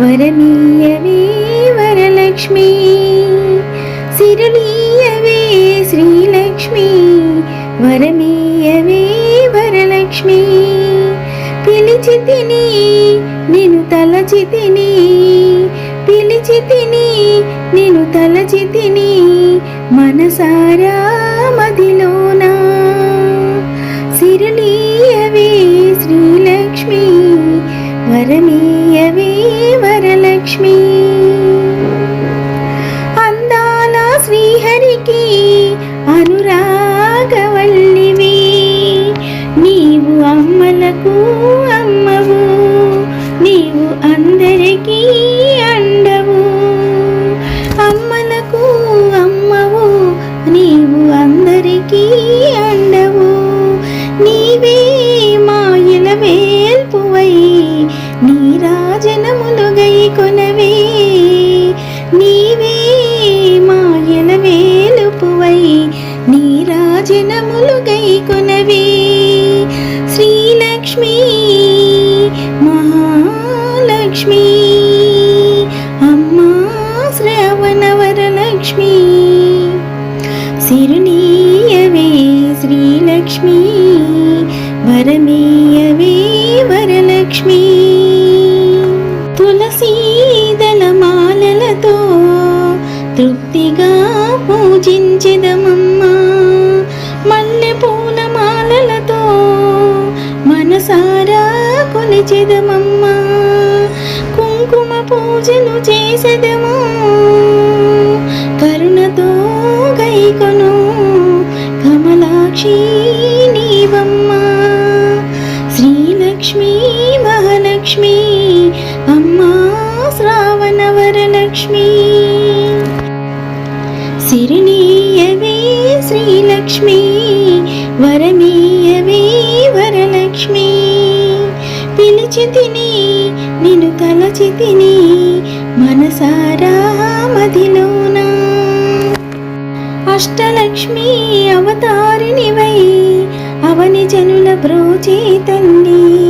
వరమీయవే వరలక్ష్మి. సిరులీయవే శ్రీలక్ష్మి. వరమీయవే వరలక్ష్మి. పిలిచి తిని నేను తలచి తిని. పిలిచి తిని నేను తలచి తిని మనసారా మదిలోనా. సిరలీయవే శ్రీలక్ష్మి. వరమీయవే అమ్మలకు అమ్మవు నీవు అందరికీ అండవు. అమ్మలకు అమ్మవు నీవు అందరికీ అండవు. నీవే మాయల వేల్పువై నీ రాజనములుగై కొనవే. నీవే మాయల వేలుపువై నీ రాజనములుగై కొనవే. లక్ష్మి సిరునీయవే శ్రీలక్ష్మి. వరమీయవే వరలక్ష్మి. తులసీదల మాలలతో తృప్తిగా పూజించెదమమ్మా. మల్లె పూల మాలలతో మనసారా కొలిచెదమమ్మా. కుంకుమ పూజలు చేసెదము. లక్ష్మీ మహాలక్ష్మి. అమ్మా శ్రావణ వరలక్ష్మి సిరినీయవే శ్రీలక్ష్మి వరమీయవే వరలక్ష్మి. పిలిచి తిని నిన్ను తలచి తిని మనసారా మదిలోనా అష్టలక్ష్మి అవతారినివై అవని జనుల బ్రోచే తల్లి.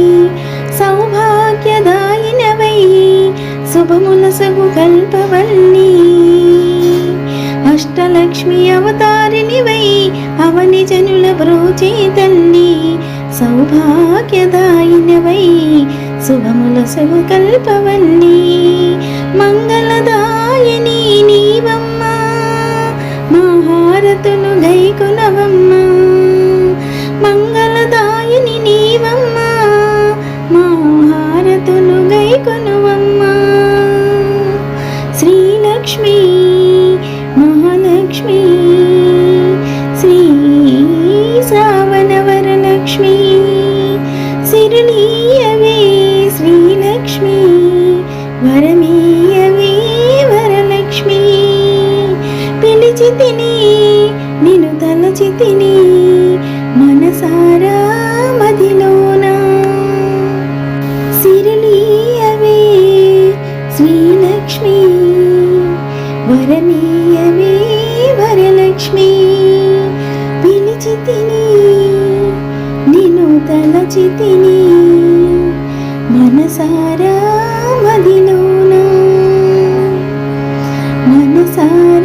శుభములసగు కల్పవల్లి. అష్టలక్ష్మి అవతారినివై అవని జనుల బ్రోచే తల్లి సౌభాగ్యదాయినవై శుభముల సగు కల్పవల్లి. మంగళదాయని నీవమ్మ మహారతులు గైకులవమ్మ మంగళ పిలిచి తిని నిన్ను తలచి తిని మనసారా మదిలోనా. సిరులీయవే శ్రీలక్ష్మి వరమీయవే వరలక్ష్మి. పిలిచి తిని నిన్ను తలచి తిని మనసారా మదిలోన. మనసారా